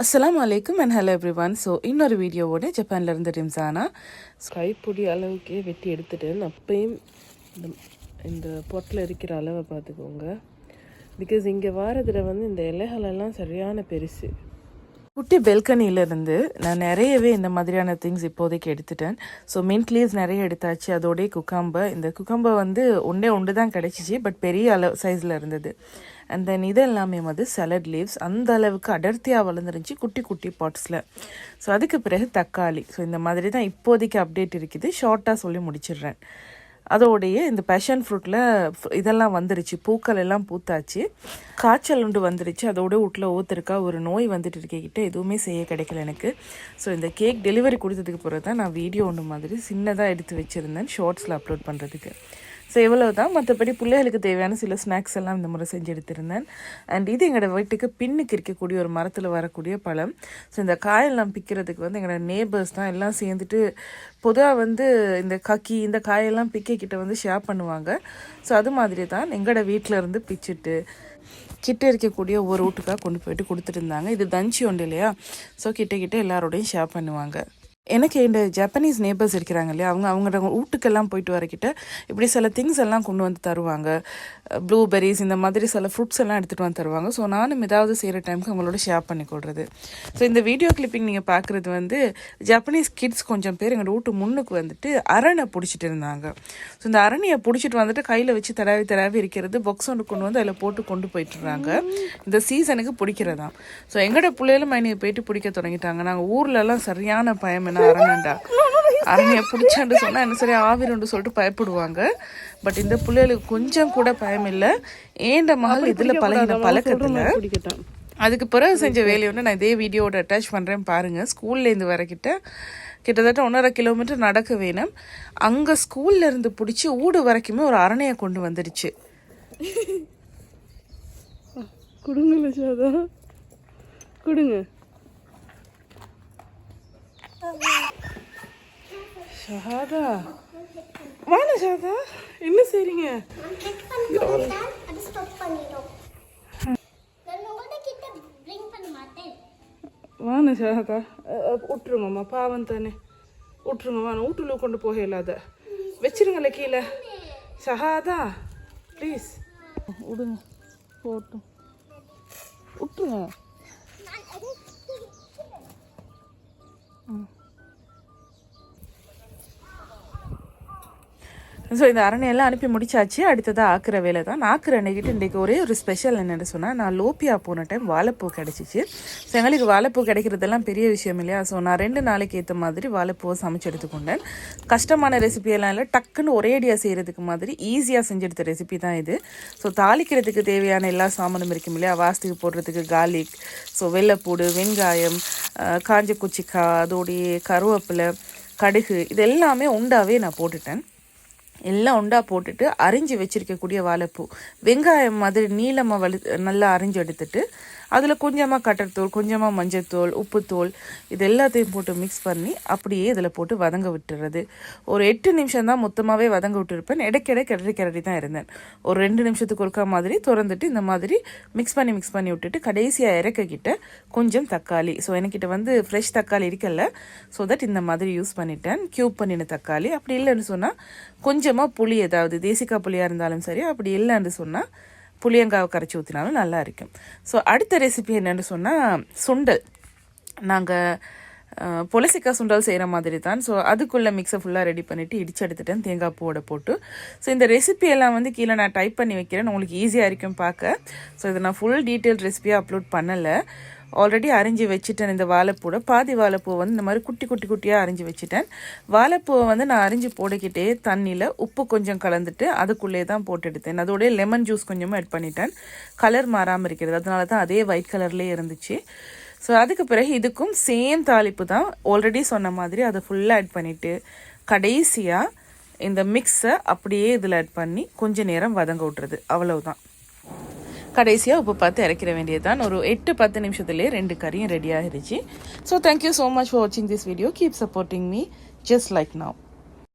அஸ்ஸலாமு அலைக்கும் and hello everyone so இன்னொரு வீடியோவோட ஜப்பான்ல இருந்து ரிம்சானா. கைப்பிடி அளவுக்கே வெட்டி எடுத்துட்டேன் அப்பயும் இந்த இந்த பொட்டில் இருக்கிற அளவை பார்த்துக்கோங்க. பிகாஸ் இங்கே வாரதில் வந்து இந்த இலைகளெல்லாம் சரியான பெருசு. குட்டி பெல்கனில இருந்து நான் நிறையவே இந்த மாதிரியான திங்ஸ் இப்போதைக்கு எடுத்துட்டேன். ஸோ மின்ட் லீவ்ஸ் நிறைய எடுத்தாச்சு. அதோடய குக்காம்பை இந்த குக்காம்பை வந்து ஒன்றே ஒன்று தான் கிடச்சிச்சு பட் பெரிய அளவு சைஸில் இருந்தது. அண்ட் தென் இது எல்லாமே வந்து சலட் லீவ்ஸ் அந்த அளவுக்கு அடர்த்தியாக வளர்ந்துருந்துச்சு குட்டி குட்டி பாட்ஸில் ஸோ அதுக்கு பிறகு தக்காளி. ஸோ இந்த மாதிரி தான் இப்போதைக்கு அப்டேட் இருக்குது. ஷார்ட்டாக சொல்லி முடிச்சிடுறேன். அதோடைய இந்த பேஷன் ஃப்ரூட்டில் இதெல்லாம் வந்துருச்சு. பூக்கள் எல்லாம் பூத்தாச்சு. காய்ச்சல் உண்டு வந்துருச்சு. அதோட வீட்டில் ஊத்துருக்கா ஒரு நோய் வந்துட்டு இருக்கிட்ட எதுவுமே செய்ய கிடைக்கல எனக்கு. ஸோ இந்த கேக் டெலிவரி கொடுத்ததுக்கு பிறகு தான் நான் வீடியோ ஒன்று மாதிரி சின்னதாக எடுத்து வச்சுருந்தேன். ஷார்ட்ஸில் அப்லோட் பண்ணுறதுக்கு ஸோ இவ்வளவு தான் மற்றபடி பிள்ளைகளுக்கு தேவையான சில ஸ்நாக்ஸ் எல்லாம் இந்த முறை செஞ்சு எடுத்திருந்தேன். அண்ட் இது எங்களோட வீட்டுக்கு பின்னுக்கு இருக்கக்கூடிய ஒரு மரத்தில் வரக்கூடிய பழம். ஸோ இந்த காயெல்லாம் பிக்கிறதுக்கு வந்து எங்களோட நேபர்ஸ் தான் எல்லாம் சேர்ந்துட்டு பொதுவாக வந்து இந்த கக்கி இந்த காயெல்லாம் பிக்க கிட்ட வந்து ஷேர் பண்ணுவாங்க. ஸோ அது மாதிரி தான் எங்களோட வீட்டில் இருந்து பிச்சுட்டு கிட்ட இருக்கக்கூடிய ஒரு வீட்டுக்காக கொண்டு போயிட்டு கொடுத்துட்டு இருந்தாங்க. இது தஞ்சி ஒன்று இல்லையா? ஸோ கிட்ட கிட்ட எல்லாரோடையும் ஷேர் பண்ணுவாங்க. எனக்கு இந்த ஜப்பனீஸ் நேபர்ஸ் இருக்கிறாங்க இல்லையா அவங்க அவங்களோட வீட்டுக்கெல்லாம் போயிட்டு வரக்கிட்ட இப்படி சில திங்ஸ் எல்லாம் கொண்டு வந்து தருவாங்க. ப்ளூபெரிஸ் இந்த மாதிரி சில ஃப்ரூட்ஸ் எல்லாம் எடுத்துகிட்டு வந்து தருவாங்க. ஸோ நானும் ஏதாவது செய்கிற டைமுக்கு அவங்களோட ஷேர் பண்ணி கொடுறது ஸோ இந்த வீடியோ கிளிப்பிங் நீங்கள் பார்க்குறது வந்து ஜப்பனீஸ் கிட்ஸ் கொஞ்சம் பேர் எங்களோட வீட்டு முன்னுக்கு வந்துட்டு அரணை பிடிச்சிட்டு இருந்தாங்க. ஸோ இந்த அரணியை பிடிச்சிட்டு வந்துட்டு கையில் வச்சு தடவி தடவி இருக்கிறது பொக்ஸ் ஒன்று கொண்டு வந்து அதில் போட்டு கொண்டு போயிட்டுறாங்க இந்த சீசனுக்கு பிடிக்கிறதான் ஸோ எங்களோட பிள்ளைகளும் மைனியை போயிட்டு பிடிக்க தொடங்கிட்டாங்க. நாங்கள் ஊர்லலாம் சரியான பயம் என்ன அரணைண்டா அரணையை பிடிச்சான்னு சொன்னால் என்ன சரி ஆவிரண்டு சொல்லிட்டு பயப்படுவாங்க. பட் இந்த பிள்ளைகளுக்கு கொஞ்சம் கூட பயம் இல்லை. ஏண்ட மகள் இதில் பழகின பழக்கத்தில்? அதுக்கு பிறகு செஞ்ச வேலையை வந்து நான் இதே வீடியோவோட அட்டாச் பண்ணுறேன் பாருங்கள் ஸ்கூல்லேருந்து வரக்கிட்ட கிட்டத்தட்ட ஒன்றரை கிலோமீட்டர் நடக்க வேணும். அங்கே ஸ்கூல்ல இருந்து பிடிச்சி ஊடு வரைக்குமே ஒரு அரணையை கொண்டு வந்துடுச்சு. கொடுங்க கொடுங்க. ஷஹாதா. வாண ஷஹாதா என்ன செய்றீங்க? வாண ஷஹாதா விட்டுருங்கம்மா பாவம் தானே. விட்டுருங்க வாண வீட்டுல கொண்டு போக இல்லாத வச்சிருங்களே கீழே. ஷஹாதா ப்ளீஸ் விடுங்க போட்டும். விட்டுருங்க ஸோ இந்த அரணையெல்லாம் அனுப்பி முடிச்சாச்சு. அடுத்ததாக ஆக்குற வேலை தான் ஆக்குற அன்னைக்கிட்டு இன்றைக்கு ஒரே ஒரு ஸ்பெஷல் என்னென்னு சொன்னால் நான் லோப்பியா போன டைம் வாழைப்பூ கிடச்சிச்சு. ஸோ எங்களுக்கு வாழைப்பூ கிடைக்கிறதெல்லாம் பெரிய விஷயம் இல்லையா? ஸோ நான் ரெண்டு நாளைக்கு ஏற்ற மாதிரி வாழைப்பூவை சமைச்சு எடுத்துக்கொண்டேன் கஷ்டமான ரெசிபியெல்லாம் இல்லை. டக்குன்னு ஒரேடியாக செய்கிறதுக்கு மாதிரி ஈஸியாக செஞ்செடுத்த ரெசிபி தான் இது. ஸோ தாளிக்கிறதுக்கு தேவையான எல்லா சாமானும் இருக்கும் இல்லையா? வாஸ்துக்கு போடுறதுக்கு கார்லிக் ஸோ வெள்ளைப்பூடு வெங்காயம் காஞ்ச குச்சிக்காய் அதோடைய கருவேப்பிலை கடுகு இது எல்லாமே உண்டாவே நான் போட்டுட்டேன். எல்லாம் உண்டா போட்டுட்டு அரிஞ்சு வச்சிருக்கக்கூடிய வாழைப்பூ. வெங்காயம் மாதிரி நீளமாக வலு நல்லா அரிஞ்சு எடுத்துட்டு அதில் கொஞ்சமாக கட்டர்தூள் கொஞ்சமாக மஞ்சத்தூள் உப்புத்தூள் இது எல்லாத்தையும் போட்டு மிக்ஸ் பண்ணி அப்படியே இதில் போட்டு வதங்க விட்டுறது. ஒரு எட்டு நிமிஷம் தான் மொத்தமாகவே வதங்க விட்டுருப்பேன். இடைக்கிடை கிளறி கிளறி தான் இருந்தேன். ஒரு ரெண்டு நிமிஷத்துக்கு ஒருக்கா மாதிரி திறந்துட்டு இந்த மாதிரி மிக்ஸ் பண்ணி மிக்ஸ் பண்ணி விட்டுட்டு கடைசியாக இறக்கக்கிட்ட கொஞ்சம் தக்காளி. ஸோ எனக்கிட்ட வந்து ஃப்ரெஷ் தக்காளி இருக்கல ஸோ தட் இந்த மாதிரி யூஸ் பண்ணிட்டேன். க்யூப் பண்ணின தக்காளி. அப்படி இல்லைன்னு சொன்னால் கொஞ்சமாக புளி ஏதாவது தேசிக்கா புளியாக இருந்தாலும் சரி அப்படி இல்லைன்னு சொன்னால் புளியங்காவை கரைச்சி ஊற்றினாலும் நல்லா இருக்கும். ஸோ அடுத்த ரெசிபி என்னென்னு சொன்னால் சுண்டல். நாங்கள் பொலசிக்காய் சுண்டல் செய்கிற மாதிரி தான். ஸோ அதுக்குள்ளே மிக்ஸை ஃபுல்லாக ரெடி பண்ணிவிட்டு இடிச்சு எடுத்துட்டேன் தேங்காய் பூவோட போட்டு. ஸோ இந்த ரெசிபி எல்லாம் வந்து கீழே நான் டைப் பண்ணி வைக்கிறேன். உங்களுக்கு ஈஸியாக இருக்கும் பார்க்க. ஸோ இதை நான் ஃபுல் டீட்டெயில் ரெசிபியாக அப்லோட் பண்ணலை. ஆல்ரெடி அரிஞ்சு வச்சுட்டேன் இந்த வாழைப்பூவை. பாதி வாழைப்பூவை வந்து இந்த மாதிரி குட்டி குட்டி குட்டியாக அரிஞ்சு வச்சுட்டேன். வாழைப்பூவை வந்து நான் அரிஞ்சு போட்டுக்கிட்டே தண்ணியில் உப்பு கொஞ்சம் கலந்துட்டு அதுக்குள்ளே தான் போட்டு எடுத்தேன் அதோடய லெமன் ஜூஸ் கொஞ்சமாக ஆட் பண்ணிட்டேன். கலர் மாறாமல் இருக்கிறது. அதனால தான் அதே ஒயிட் கலர்லேயே இருந்துச்சு. ஸோ அதுக்கு பிறகு இதுக்கும் சேம் தாளிப்பு தான். ஆல்ரெடி சொன்ன மாதிரி அதை ஃபுல்லாக ஆட் பண்ணிவிட்டு கடைசியாக இந்த மிக்ஸை அப்படியே இதில் ஆட் பண்ணி கொஞ்ச நேரம் வதங்க விட்றது அவ்வளவுதான். கடைசியாக உப்பு பார்த்து இறக்கிற வேண்டியது தான் ஒரு எட்டு பத்து நிமிஷத்துலேயே ரெண்டு கறியும் ரெடி ஆகிடுச்சு. So thank you so much for வாட்சிங் this video keep supporting me just like now